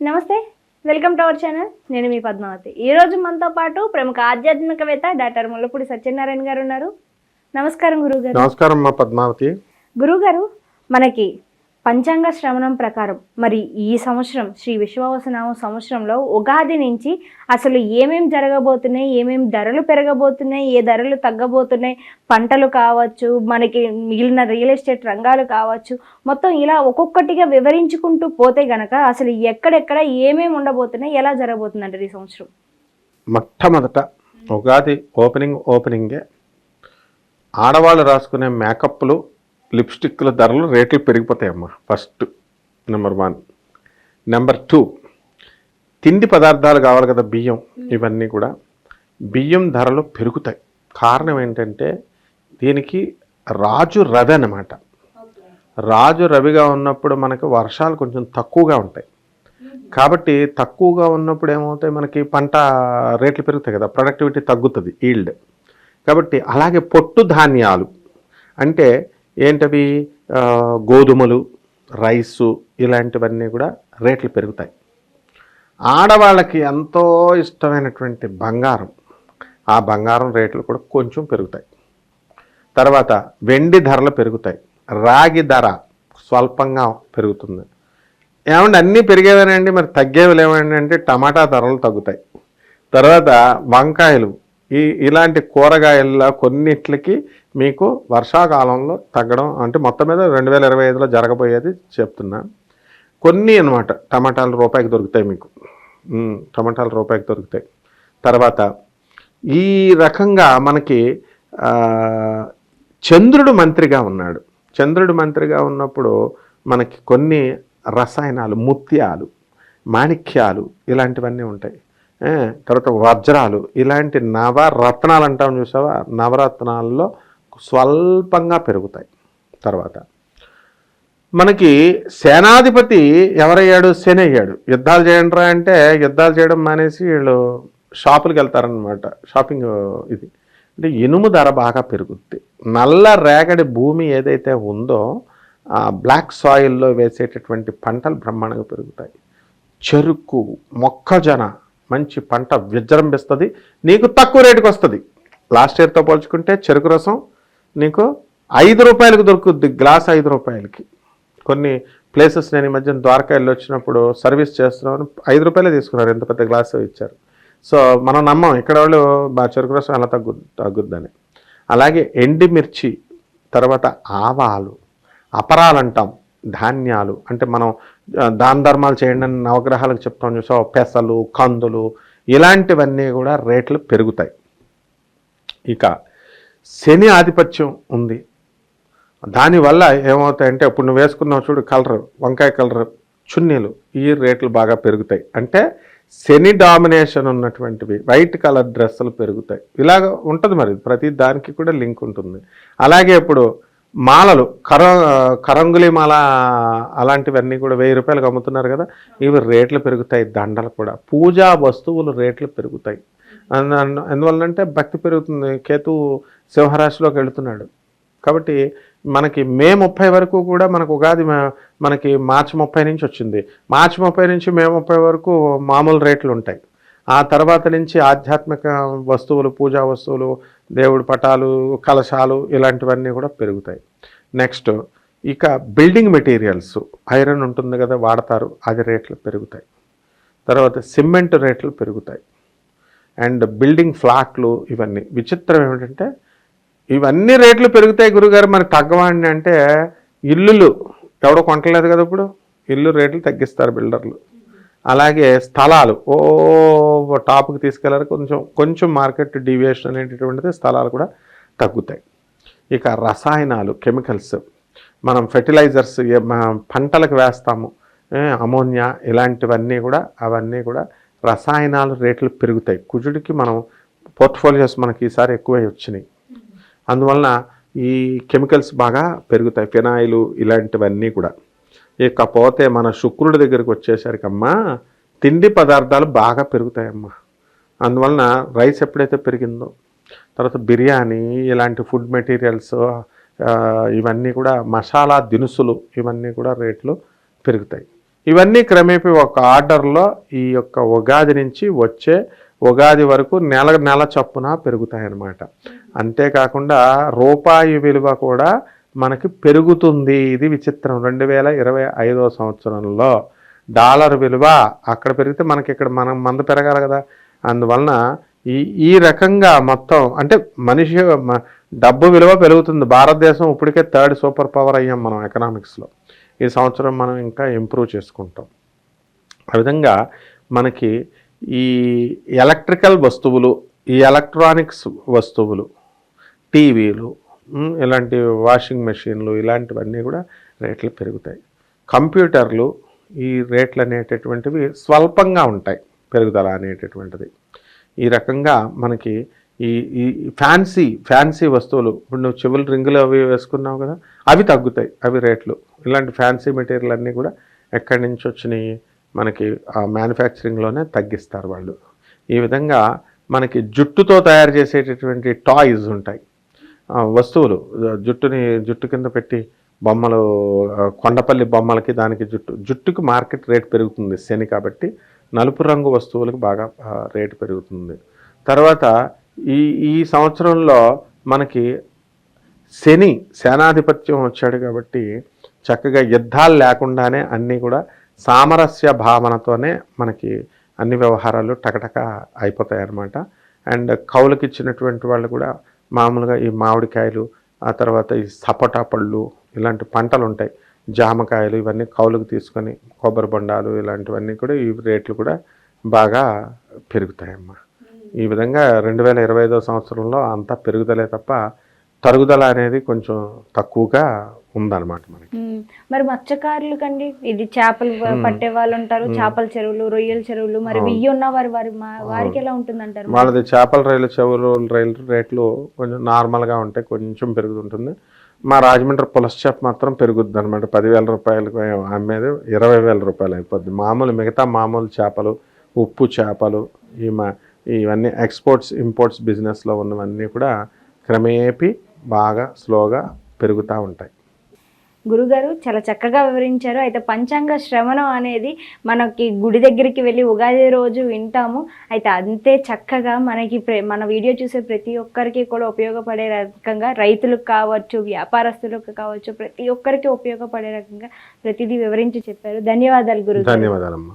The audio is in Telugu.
నమస్తే వెల్కమ్ టు అవర్ ఛానల్. నేను మీ పద్మావతి. ఈ రోజు మనతో పాటు ప్రముఖ ఆధ్యాత్మికవేత్త డాక్టర్ ముల్లపూడి సత్యనారాయణ గారు ఉన్నారు. నమస్కారం గురుగారు నమస్కారం మా పద్మావతి. గురుగారు మనకి పంచాంగ శ్రవణం ప్రకారం మరి ఈ సంవత్సరం శ్రీ విశ్వవసనామ సంవత్సరంలో ఉగాది నుంచి అసలు ఏమేం జరగబోతున్నాయి ఏమేం ధరలు పెరగబోతున్నాయి ఏ ధరలు తగ్గబోతున్నాయి పంటలు కావచ్చు మనకి మిగిలిన రియల్ ఎస్టేట్ రంగాలు కావచ్చు మొత్తం ఇలా ఒక్కొక్కటిగా వివరించుకుంటూ పోతే గనక అసలు ఎక్కడెక్కడ ఏమేమి ఉండబోతున్నాయి ఎలా జరగబోతుందండి ఈ సంవత్సరం? మొట్టమొదట ఉగాది ఓపెనింగ్ ఓపెనింగే ఆడవాళ్ళు రాసుకునే మేకప్లు లిప్స్టిక్ల ధరలు రేట్లు పెరిగిపోతాయమ్మా. First number one. Number two తిండి పదార్థాలు కావాలి కదా బియ్యం ఇవన్నీ కూడా బియ్యం ధరలు పెరుగుతాయి. కారణం ఏంటంటే దీనికి రాజు రవి అన్నమాట. రాజు రవిగా ఉన్నప్పుడు మనకి వర్షాలు కొంచెం తక్కువగా ఉంటాయి. కాబట్టి తక్కువగా ఉన్నప్పుడు ఏమవుతాయి? మనకి పంట రేట్లు పెరుగుతాయి కదా ప్రొడక్టివిటీ తగ్గుతుంది ఈల్డ్. కాబట్టి అలాగే పొట్టు ధాన్యాలు అంటే ఏంటవి? గోధుమలు రైసు ఇలాంటివన్నీ కూడా రేట్లు పెరుగుతాయి. ఆడవాళ్ళకి ఎంతో ఇష్టమైనటువంటి బంగారం. ఆ బంగారం రేట్లు కూడా కొంచెం పెరుగుతాయి. తర్వాత వెండి ధరలు పెరుగుతాయి. రాగి ధర స్వల్పంగా పెరుగుతుంది. ఏమంటే అన్నీ పెరిగేవేనండి మరి తగ్గేవి లేవండి అంటే టమాటా ధరలు తగ్గుతాయి. తర్వాత వంకాయలు ఈ ఇలాంటి కూరగాయల కొన్నిట్లకి మీకు వర్షాకాలంలో తగ్గడం అంటే మొత్తం మీద రెండు వేల ఇరవై ఐదులో జరగబోయేది చెప్తున్నా. కొన్ని అన్నమాట టమాటాలు రూపాయికి దొరుకుతాయి మీకు. టమాటాలు రూపాయికి దొరుకుతాయి. తర్వాత ఈ రకంగా మనకి చంద్రుడు మంత్రిగా ఉన్నాడు. చంద్రుడు మంత్రిగా ఉన్నప్పుడు మనకి కొన్ని రసాయనాలు ముత్యాలు మాణిక్యాలు ఇలాంటివన్నీ ఉంటాయి. తర్వాత వజ్రాలు ఇలాంటి నవరత్నాలు అంటాం చూసావా? నవరత్నాల్లో స్వల్పంగా పెరుగుతాయి తర్వాత. మనకి సేనాధిపతి ఎవరయ్యాడు? శని అయ్యాడు యుద్ధాలు చేయండిరా అంటే యుద్ధాలు చేయడం మానేసి వీళ్ళు షాపులకు వెళ్తారనమాట షాపింగ్ ఇది. అంటే ఇనుము ధర బాగా పెరుగుద్ది. నల్ల రేగడి భూమి ఏదైతే ఉందో ఆ బ్లాక్ సాయిల్లో వేసేటటువంటి పంటలు బ్రహ్మాండంగా పెరుగుతాయి. చెరుకు మొక్కజొన్న మంచి పంట విజృంభిస్తుంది. నీకు తక్కువ రేటుకి వస్తుంది. లాస్ట్ ఇయర్తో పోల్చుకుంటే చెరుకు రసం నీకు ఐదు రూపాయలకు దొరుకుద్ది గ్లాస్ ఐదు రూపాయలకి. కొన్ని ప్లేసెస్ నేను ఈ మధ్యన ద్వారకా వెళ్ళి వచ్చినప్పుడు సర్వీస్ చేస్తున్నాను. ఐదు రూపాయలే తీసుకున్నారు ఎంత పెద్ద గ్లాస్ ఇచ్చారు. సో మనం నమ్మం ఇక్కడ వాళ్ళు మా చెరుకు రసం ఎలా తగ్గు తగ్గుద్దని. అలాగే ఎండిమిర్చి తర్వాత ఆవాలు అపరాలు అంటాం ధాన్యాలు అంటే మనం దాన ధర్మాలు చేయండి అని నవగ్రహాలకు చెప్తాం చూసావు? పెసలు కందులు ఇలాంటివన్నీ కూడా రేట్లు పెరుగుతాయి. ఇక శని ఆధిపత్యం ఉంది. దానివల్ల ఏమవుతాయంటే ఇప్పుడు నువ్వు వేసుకున్నావు చూడు కలర్ వంకాయ కలర్ చున్నీలు ఈ రేట్లు బాగా పెరుగుతాయి. అంటే శని డామినేషన్ ఉన్నటువంటివి వైట్ కలర్ డ్రెస్సులు పెరుగుతాయి. ఇలాగ ఉంటుంది మరి ప్రతి దానికి కూడా లింక్ ఉంటుంది. అలాగే ఇప్పుడు మాలలు కర కరంగులి మాల అలాంటివన్నీ కూడా వెయ్యి రూపాయలకు అమ్ముతున్నారు కదా ఇవి రేట్లు పెరుగుతాయి దండలు కూడా. పూజా వస్తువులు రేట్లు పెరుగుతాయి. అంద- ఎందువల్లంటే భక్తి పెరుగుతుంది. కేతు సింహరాశిలోకి వెళుతున్నాడు. కాబట్టి మనకి మే ముప్పై వరకు కూడా మనకు ఉగాది మనకి మార్చి ముప్పై నుంచి వచ్చింది. మార్చి ముప్పై నుంచి మే ముప్పై వరకు మామూలు రేట్లు ఉంటాయి. ఆ తర్వాత నుంచి ఆధ్యాత్మిక వస్తువులు పూజా వస్తువులు దేవుడి పటాలు కలశాలు ఇలాంటివన్నీ కూడా పెరుగుతాయి. నెక్స్ట్ ఇక బిల్డింగ్ మెటీరియల్స్ ఐరన్ ఉంటుంది కదా వాడతారు అది రేట్లు పెరుగుతాయి. తర్వాత సిమెంట్ రేట్లు పెరుగుతాయి. అండ్ బిల్డింగ్ ఫ్లాట్లు ఇవన్నీ. విచిత్రం ఏమిటంటే ఇవన్నీ రేట్లు పెరుగుతాయి గురుగారు మరి తగ్గవాడిని అంటే ఇల్లులు. ఎవడో కొంటలేదు కదా ఇప్పుడు? ఇల్లు రేట్లు తగ్గిస్తారు బిల్డర్లు అలాగే స్థలాలు ఓ టాప్కి తీసుకెళ్ళారు కొంచెం కొంచెం మార్కెట్ డీవియేషన్ అనేటటువంటిది స్థలాలు కూడా తగ్గుతాయి. ఇక రసాయనాలు కెమికల్స్ మనం ఫెర్టిలైజర్స్ పంటలకు వేస్తాము. అమోనియా ఇలాంటివన్నీ కూడా అవన్నీ కూడా రసాయనాలు రేట్లు పెరుగుతాయి. కుజుడికి మనం పోర్ట్ఫోలియోస్ మనకి ఈసారి ఎక్కువై వచ్చినాయి. అందువలన ఈ కెమికల్స్ బాగా పెరుగుతాయి. ఫినాయిలు ఇలాంటివన్నీ కూడా. ఇకపోతే మన శుక్రుడి దగ్గరికి వచ్చేసరికి అమ్మా తిండి పదార్థాలు బాగా పెరుగుతాయమ్మా. అందువలన రైస్ ఎప్పుడైతే పెరిగిందో తర్వాత బిర్యానీ ఇలాంటి ఫుడ్ మెటీరియల్స్ ఇవన్నీ కూడా మసాలా దినుసులు ఇవన్నీ కూడా రేట్లు పెరుగుతాయి. ఇవన్నీ క్రమేపీ ఒక ఆర్డర్లో ఈ యొక్క ఉగాది నుంచి వచ్చే ఉగాది వరకు నెల నెల చొప్పున పెరుగుతాయన్నమాట. అంతేకాకుండా రూపాయి విలువ కూడా మనకి పెరుగుతుంది. ఇది విచిత్రం. రెండు వేల ఇరవై ఐదో సంవత్సరంలో డాలర్ విలువ అక్కడ పెరిగితే మనకి ఇక్కడ మనం మంద పెరగాలి కదా. అందువలన ఈ ఈ రకంగా మొత్తం అంటే మనిషి డబ్బు విలువ పెరుగుతుంది. భారతదేశం ఇప్పటికే థర్డ్ సూపర్ పవర్ అయ్యాం మనం ఎకనామిక్స్లో ఈ సంవత్సరం మనం ఇంకా ఇంప్రూవ్ చేసుకుంటాం. ఆ విధంగా మనకి ఈ ఎలక్ట్రికల్ వస్తువులు ఈ ఎలక్ట్రానిక్స్ వస్తువులు టీవీలు ఇలాంటి వాషింగ్ మెషిన్లు ఇలాంటివన్నీ కూడా రేట్లు పెరుగుతాయి. కంప్యూటర్లు ఈ రేట్లు అనేటటువంటివి స్వల్పంగా ఉంటాయి పెరుగుదల అనేటటువంటిది. ఈ రకంగా మనకి ఈ ఈ ఫ్యాన్సీ ఫ్యాన్సీ వస్తువులు ఇప్పుడు నువ్వు చెవులు రింగులు అవి వేసుకున్నావు కదా అవి తగ్గుతాయి అవి రేట్లు. ఇలాంటి ఫ్యాన్సీ మెటీరియల్ అన్నీ కూడా ఎక్కడి నుంచి వచ్చినాయి? మనకి ఆ మ్యానుఫ్యాక్చరింగ్లోనే తగ్గిస్తారు వాళ్ళు. ఈ విధంగా మనకి జుట్టుతో తయారు చేసేటటువంటి టాయ్స్ ఉంటాయి. వస్తువులు జుట్టుని జుట్టు కింద పెట్టి బొమ్మలు కొండపల్లి బొమ్మలకి దానికి జుట్టు జుట్టుకి మార్కెట్ రేట్ పెరుగుతుంది శని కాబట్టి నలుపు రంగు వస్తువులకు బాగా రేటు పెరుగుతుంది. తర్వాత ఈ ఈ సంవత్సరంలో మనకి శని సేనాధిపత్యం వచ్చాడు కాబట్టి చక్కగా యుద్ధాలు లేకుండానే అన్నీ కూడా సామరస్య భావనతోనే మనకి అన్ని వ్యవహారాలు టకటక అయిపోతాయి అన్నమాట అండ్ కౌలుకి ఇచ్చినటువంటి వాళ్ళు కూడా మామూలుగా ఈ మామిడికాయలు ఆ తర్వాత ఈ సపోటా పళ్ళు ఇలాంటి పంటలు ఉంటాయి జామకాయలు ఇవన్నీ కౌలుకు తీసుకొని కొబ్బరి బొండాలు ఇలాంటివన్నీ కూడా ఈ రేట్లు కూడా బాగా పెరుగుతాయమ్మా. ఈ విధంగా రెండు వేల ఇరవై ఐదో సంవత్సరంలో అంతా పెరుగుదలే తప్ప తరుగుదల అనేది కొంచెం తక్కువగా ఉందన్నమాట మనకి. మరి మత్స్యకారులు కండి ఇది చేపలు పట్టే వాళ్ళు ఉంటారు చేపల చెరువులు రొయ్యల చెరువులు మరి వెయ్యి ఉన్న వారి వారి వారికి ఎలా ఉంటుంది అంటారు వాళ్ళది చేపల రైలు చెవులు రైలు రేట్లు కొంచెం నార్మల్గా ఉంటాయి కొంచెం పెరుగుతుంటుంది. మా రాజమండ్రి పులస మాత్రం పెరుగుద్ది అనమాట పదివేల రూపాయలకు అమ్మేది ఇరవై వేల రూపాయలు అయిపోద్ది. మామూలు మిగతా మామూలు చేపలు ఉప్పు చేపలు ఈ మా ఇవన్నీ ఎక్స్పోర్ట్స్ ఇంపోర్ట్స్ బిజినెస్లో ఉన్నవన్నీ కూడా క్రమేపీ బాగా స్లోగా పెరుగుతూ ఉంటాయి. గురుగారు చాలా చక్కగా వివరించారు. అయితే పంచాంగ శ్రవణం అనేది మనకి గుడి దగ్గరికి వెళ్ళి ఉగాది రోజు వింటాము. అయితే అంతే చక్కగా మనకి మన వీడియో చూసే ప్రతి ఒక్కరికి కూడా ఉపయోగపడే రకంగా రైతులకు కావచ్చు వ్యాపారస్తులకు కావచ్చు ప్రతి ఒక్కరికి ఉపయోగపడే రకంగా ప్రతిదీ వివరించి చెప్పారు. ధన్యవాదాలు గురుగారు. ధన్యవాదాలమ్మా.